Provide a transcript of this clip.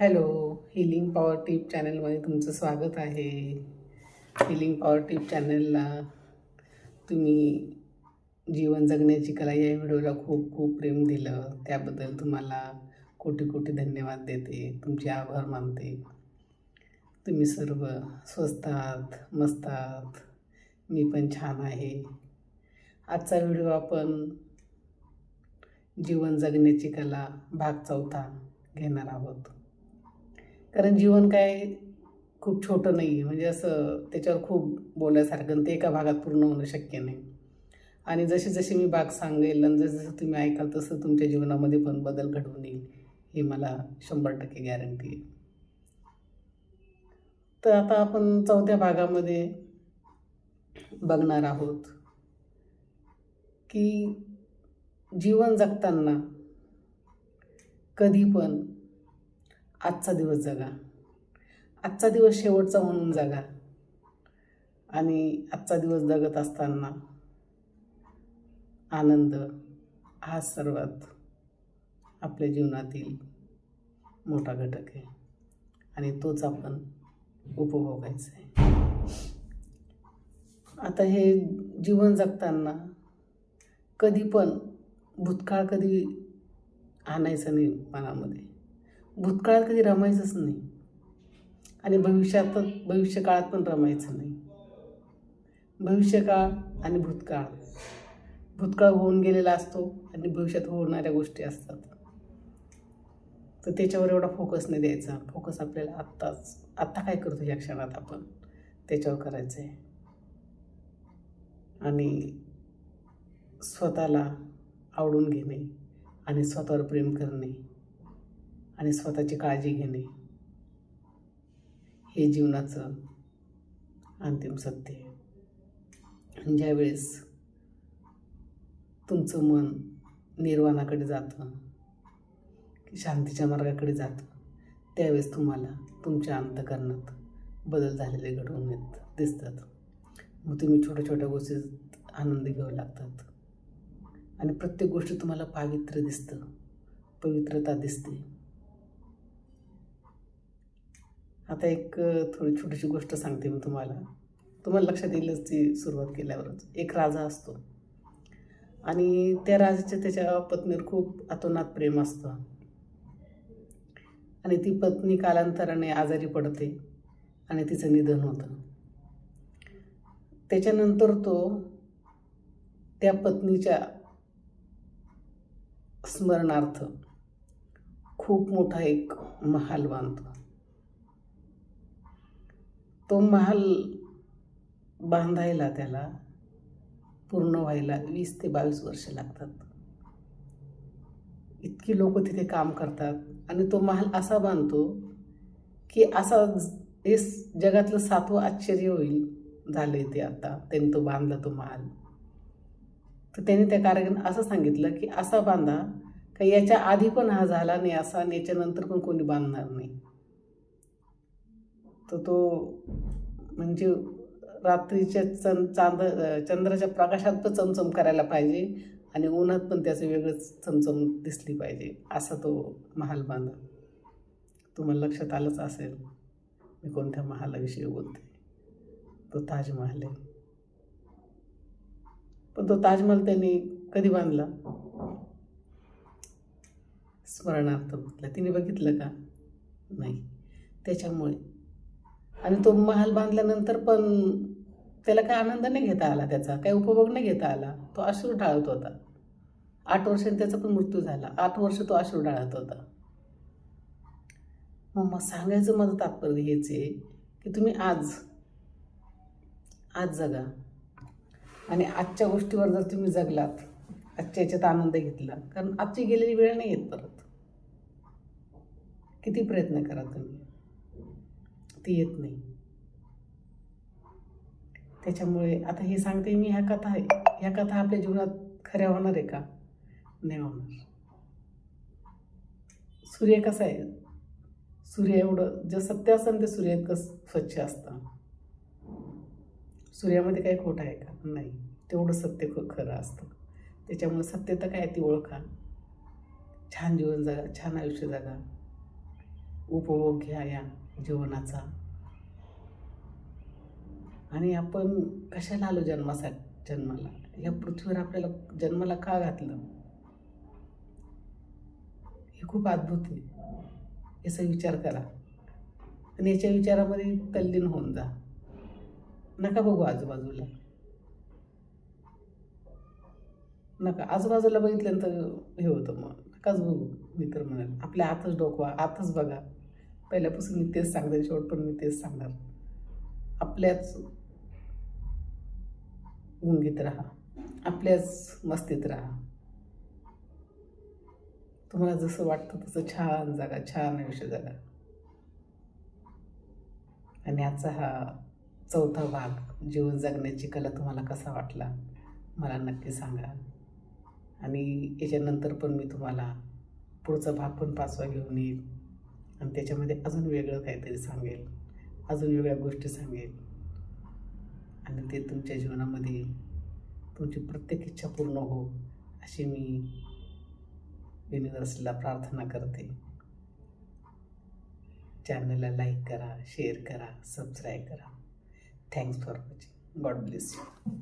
Hello healing power tip चॅनलमध्ये तुमचं स्वागत आहे. हिलिंग पॉवर टिप चॅनलला तुम्ही जीवन जगण्याची कला या व्हिडिओला खूप खूप प्रेम दिलं. त्याबद्दल तुम्हाला कोटी कोटी धन्यवाद देते. तुमचे आभार मानते. तुम्ही सर्व स्वस्त आहात मस्त आहात. मी पण छान आहे. आजचा व्हिडिओ आपण जीवन जगण्याची कला भाग चौथा घेणार आहोत. कारण जीवन काय खूप छोटं नाही आहे म्हणजे असं त्याच्यावर खूप बोलायसारखं आणि ते एका भागात पूर्ण होणं शक्य नाही. आणि जशी जशी मी भाग सांगेल आणि जसं जसं तुम्ही ऐकाल तसं तुमच्या जीवनामध्ये पण बदल घडवून येईल ही मला शंभर टक्के गॅरंटी आहे. तर आता आपण चौथ्या भागामध्ये बघणार आहोत की जीवन जगताना कधी पण आजचा दिवस जगा. आजचा दिवस शेवटचा म्हणून जगा. आणि आजचा दिवस जगत असताना आनंद हा सर्वात आपल्या जीवनातील मोठा घटक आहे. आणि तोच आपण उपभोगायचा आहे. आता हे जीवन जगताना कधी पण भूतकाळ कधी आणायचं नाही मनामध्ये. भूतकाळात कधी रमायचंच नाही. आणि भविष्यात भविष्यकाळात पण रमायचं नाही. भविष्यकाळ आणि भूतकाळ. भूतकाळ होऊन गेलेला असतो आणि भविष्यात होणाऱ्या गोष्टी असतात. तर त्याच्यावर एवढा फोकस नाही द्यायचा. फोकस आपल्याला आत्ताच आत्ता काय करतो या क्षणात आपण? त्याच्यावर करायचं आहे आणि स्वतःला आवडून घेणे आणि स्वतःवर प्रेम करणे आणि स्वतःची काळजी घेणे. हे जीवनाचं अंतिम सत्य आहे. ज्यावेळेस तुमचं मन निर्वाणाकडे जातं की शांतीच्या मार्गाकडे जातं त्यावेळेस तुम्हाला तुमच्या अंतकरणात बदल झालेले घडवून येत दिसतात. मग तुम्ही छोट्या छोट्या गोष्टीत आनंद घेऊ लागतात. आणि प्रत्येक गोष्ट तुम्हाला पावित्र्य दिसतं. पवित्रता दिसते. आता एक थोडी छोटीशी गोष्ट सांगते मी तुम्हाला. तुम्हाला लक्षात येईलच ती सुरुवात केल्यावरच. एक राजा असतो. आणि त्या राजाच्या त्याच्या पत्नीवर खूप अतोनात प्रेम असतं. आणि ती पत्नी कालांतराने आजारी पडते आणि तिचं निधन होतं. त्याच्यानंतर तो त्या पत्नीच्या स्मरणार्थ खूप मोठा एक महाल बांधतो. तो महाल बांधायला त्याला पूर्ण व्हायला वीस ते बावीस वर्ष लागतात. इतकी लोक तिथे काम करतात आणि तो महाल असा बांधतो की असा हे जगातलं सातवं आश्चर्य होईल झालंय ते आता त्यांनी तो बांधला तो महाल. तर त्यांनी त्या कार्यक्रम असं सांगितलं की असा बांधा का याच्या आधी पण हा झाला नाही असा आणि याच्यानंतर पण कोणी बांधणार नाही. तर तो म्हणजे रात्रीच्या चं चांद चंद्राच्या प्रकाशात पण चमचम करायला पाहिजे आणि उन्हात पण त्याचं वेगळंच चमचम दिसली पाहिजे असा तो महाल बांधा तुम्हाला लक्षात आलंच असेल मी कोणत्या महालाविषयी बोलते? तो ताजमहाल आहे. पण तो ताजमहाल त्यांनी कधी बांधला? स्मरणार्थ बघितला. तिने बघितलं का? नाही. त्याच्यामुळे आणि तो महाल बांधल्यानंतर पण त्याला काय आनंद नाही घेता आला त्याचा काही उपभोग नाही घेता आला. तो अश्रू ढाळत होता. आठ वर्षाने त्याचा पण मृत्यू झाला. आठ वर्ष तो अश्रू ढाळत होता. मग मग सांगायचं माझं तात्पर्य हेच आहे की तुम्ही आज आज जगा. आणि आजच्या गोष्टीवर जर तुम्ही जगलात आजच्या याच्यात आनंद घेतला. कारण आजची गेलेली वेळ नाही येत परत. किती प्रयत्न करा तुम्ही. ती येत नाही. त्याच्यामुळे आता हे सांगते मी ह्या कथा आहे ह्या कथा आपल्या जीवनात खऱ्या होणार आहे का? नाही होणार. सूर्य कसा आहे? सूर्य एवढं जे सत्य असतं ते सूर्य इतकं स्वच्छ असतं. सूर्यामध्ये काही खोटं आहे का? नाही. तेवढं सत्य खरं असतं. त्याच्यामुळे सत्यता काय ती ओळखा. छान जीवन जगा छान आयुष्य जगा. उपभोग घ्या या जीवनाचा. आणि आपण कशाला आलो जन्मासाठी? जन्माला. या पृथ्वीवर आपल्याला जन्माला का घातलं? हे खूप अद्भुत आहे. याचा विचार करा. आणि याच्या विचारामध्ये तल्लीन होऊन जा. नका बघू आजूबाजूला. नका. आजूबाजूला बघितल्यानंतर हे होतं मग. नकाच बघू. मी तर म्हणाल आपल्या आतच डोकवा आतच बघा. पहिल्यापासून मी तेच सांगते शेवट पण मी तेच सांगणार. आपल्याच गुंगीत राहा. आपल्याच मस्तीत राहा. तुम्हाला जसं वाटतं तसं छान जागा छान आयुष्य जगा. आणि आजचा हा चौथा भाग जीवन जगण्याची कला तुम्हाला कसा वाटला मला नक्की सांगा. आणि याच्यानंतर पण मी तुम्हाला पुढचा भाग पण पाचवा घेऊन येईल. आणि त्याच्यामध्ये अजून वेगळं काहीतरी सांगेल. अजून वेगळ्या गोष्टी सांगेल. आणि ते तुमच्या जीवनामध्ये तुमची प्रत्येक इच्छा पूर्ण हो अशी मी युनिव्हर्सला प्रार्थना करते. चॅनलला लाईक करा शेअर करा सबस्क्राईब करा. Thanks for watching God bless you